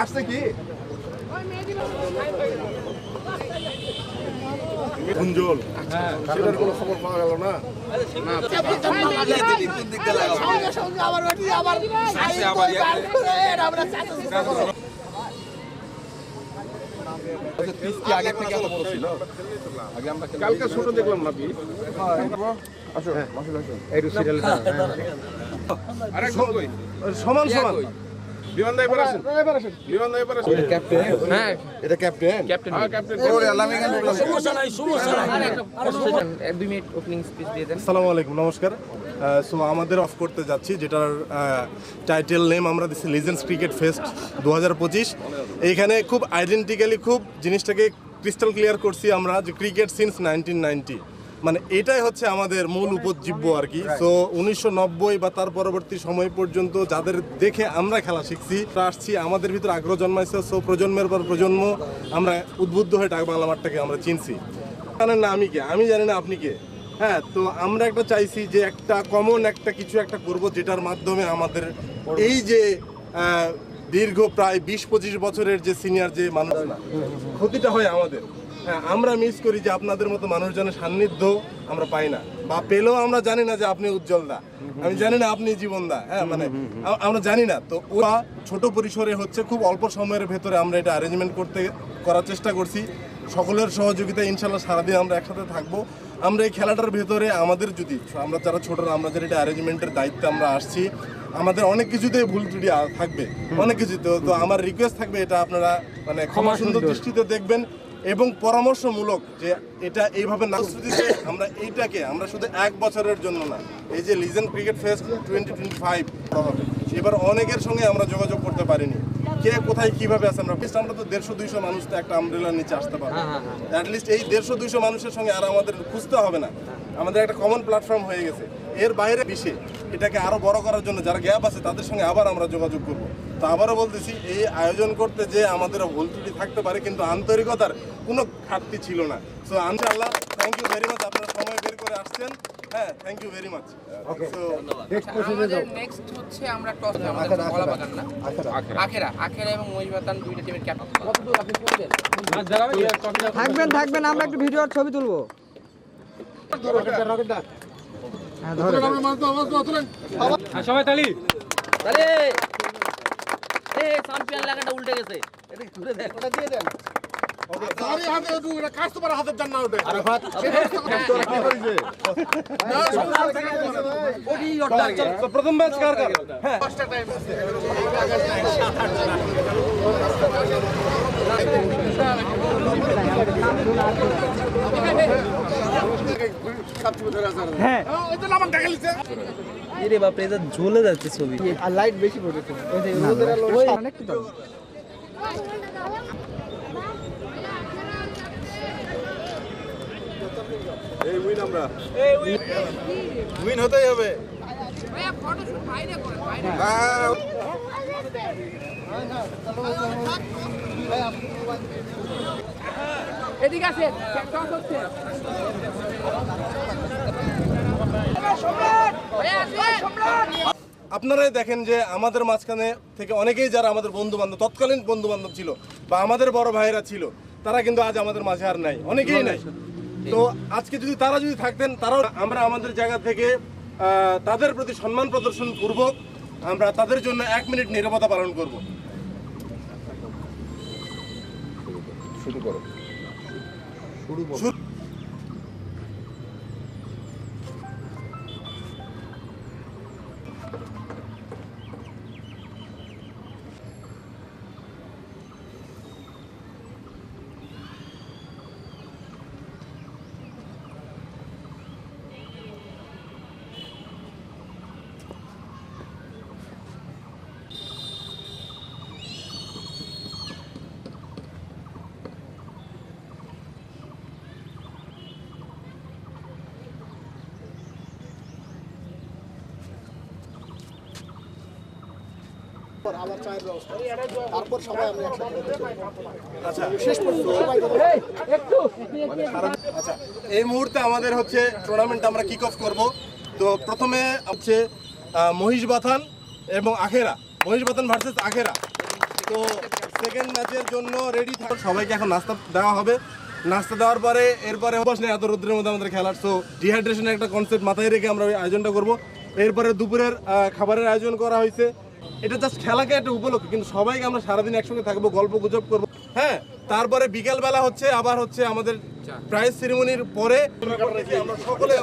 আসছে কি? গুঞ্জল সেটার কোনো খবর পাওয়া গেল না? কালকে ছোট দেখলাম না পিস আরেকজন কই সমান। সমান। বিমান দা এবার আসেন। বিমান দা এবার আসেন। হ্যাঁ এটা ক্যাপ্টেন ক্যাপ্টেন হ্যাঁ ক্যাপ্টেন এক দুই মিনিট ওপেনিং স্পিচ দিয়ে দেন। আসসালামু আলাইকুম নমস্কার। সো আমাদের অফ করতে যাচ্ছি যেটার টাইটেল নেম আমরা দিচ্ছি লিজেন্স ক্রিকেট ফেস্ট দুহাজার পঁচিশ। এইখানে খুব আইডেন্টিক্যালি খুব জিনিসটাকে ক্রিস্টাল ক্লিয়ার করছি আমরা যে ক্রিকেট সিন্স নাইনটিন নাইনটি মানে এটাই হচ্ছে আমাদের মূল উপজীব্য আর কি। তো উনিশশো নব্বই বা তার পরবর্তী সময় পর্যন্ত যাদের দেখে আমরা খেলা শিখছি তারা আসছি আমাদের ভিতরে আগ্রহ জন্মাইছে। সো প্রজন্মের পর প্রজন্ম আমরা উদ্বুদ্ধ হয়ে ডাক বাংলা মাঠটাকে আমরা চিনছি। জানেন না আমি কে? আমি জানি না আপনি কে? হ্যাঁ তো আমরা একটা চাইছি যে একটা কমন একটা কিছু একটা করব যেটার মাধ্যমে আমাদের এই যে দীর্ঘ প্রায় বিশ পঁচিশ বছরের যে সিনিয়র যে মানুষ ক্ষতিটা হয় আমাদের। হ্যাঁ আমরা মিস করি যে আপনাদের মতো মানুষজনের সান্নিধ্য আমরা পাই না। বা পেলেও আমরা জানি না যে আপনি উজ্জ্বল দা আমি জানি না আপনি জীবন দা হ্যাঁ মানে আমরা জানি না। তো ওরা ছোট পরিসরে হচ্ছে খুব অল্প সময়ের ভেতরে আমরা এটা অ্যারেঞ্জমেন্ট করতে করার চেষ্টা করছি। সকলের সহযোগিতা ইনশাল্লাহ সারাদিন আমরা একসাথে থাকব। আমরা এই খেলাটার ভেতরে আমাদের যদি আমরা যারা ছোটরা আমরা যারা এটা অ্যারেঞ্জমেন্টের দায়িত্বে আমরা আসছি আমাদের অনেক কিছুতেই ভুল ত্রুটি থাকবে। অনেক কিছু তো তো আমার রিকোয়েস্ট থাকবে এটা আপনারা মানে ক্ষমা সুন্দর। দৃষ্টিতে দেখবেন। এবং পরামর্শমূলক যে এটা এইভাবে না দিতে আমরা এইটাকে আমরা শুধু এক বছরের জন্য না এই যে legend cricket fest twenty twenty five হবে এবার অনেকের সঙ্গে আমরা যোগাযোগ করতে পারিনি। কে কোথায় কীভাবে আছে আমরা First আমরা তো দেড়শো দুইশো মানুষ তো একটা আমব্রেলার নিচে আসতে পারব। অ্যাটলিস্ট এই দেড়শো দুইশো মানুষের সঙ্গে আর আমাদের খুঁজতে হবে না। আমাদের একটা কমন প্ল্যাটফর্ম হয়ে গেছে। এর বাইরে বিশ্বে এটাকে আরও বড় করার জন্য যারা গ্যাপ আছে তাদের সঙ্গে আবার আমরা যোগাযোগ করব। তো আবারও বলতেছি এই আয়োজন করতে যে আমাদের ভুল ত্রুটি থাকতে পারে কিন্তু আন্তরিকতার কোনো ঘাটতি ছিল না। সো ইনশাআল্লাহ থ্যাংক ইউ ভেরি মাচ আপনারা সময় বের করে আসছেন। হ্যাঁ thank you very much so next হচ্ছে আমরা টস আমাদের কলা বাগান না? আখেরা। আখেরা। এবং মহিষবাতান দুইটা টিমের ক্যাপ্টেন কত আপনি করবেন থাকবেন থাকবেন আমরা একটু ভিডিও ছবি তুলবো। ধরে। আরে এ চ্যাম্পিয়ন লাগাটা উল্টে গেছে। এটা ঘুরে দেখ ওটা দিয়ে দেন। প্রথম ম্যাচ কার কার? বাপ এটা ঝুলে যাচ্ছে ছবি। আর লাইট বেশি পড়েছে। ওই যে রোদের আলো অনেক এই উইন আমরা। উইন হতেই হবে। হ্যাঁ। এদিকে আছে আপনারাই দেখেন যে আমাদের মাঝখানে থেকে অনেকেই যারা আমাদের বন্ধু বান্ধব তৎকালীন বন্ধু বান্ধব ছিল বা আমাদের বড় ভাইয়েরা ছিল তারা কিন্তু আজ আমাদের মাঝে আর নাই। অনেকেই নাই। তো আজকে যদি তারা যদি থাকতেন তারাও আমরা আমাদের জায়গা থেকে তাদের প্রতি সম্মান প্রদর্শন পূর্বক আমরা তাদের জন্য এক মিনিট নীরবতা পালন করব। শুরু শুরু আচ্ছা। আচ্ছা এই মুহূর্তে আমাদের হচ্ছে টুর্নামেন্ট আমরা কিক অফ করব। তো প্রথমে হচ্ছে মহিষ বাথান এবং আখেরা। মহিষ বাথান ভার্সেস আখেরা। তো সেকেন্ড ম্যাচের জন্য রেডি থাকুন সবাইকে এখন নাস্তা দেওয়া হবে। নাস্তা দেওয়ার পরে এরপরে অভ্যাস নেই এত রোদ্রের মধ্যে আমাদের খেলার। সো ডিহাইড্রেশনের একটা কনসেপ্ট মাথায় রেখে আমরা ওই আয়োজনটা করব। এরপরে দুপুরের খাবারের আয়োজন করা হয়েছে। এটা জাস্ট খেলাকে একটা উপলক্ষ, কিন্তু সবাইকে আমরা সারাদিন একসঙ্গে থাকব, গল্প গুজব করব। হ্যাঁ তারপরে বিকেলবেলা হচ্ছে আবার হচ্ছে আমাদের প্রাইজ সেরিমনির পরে সকলে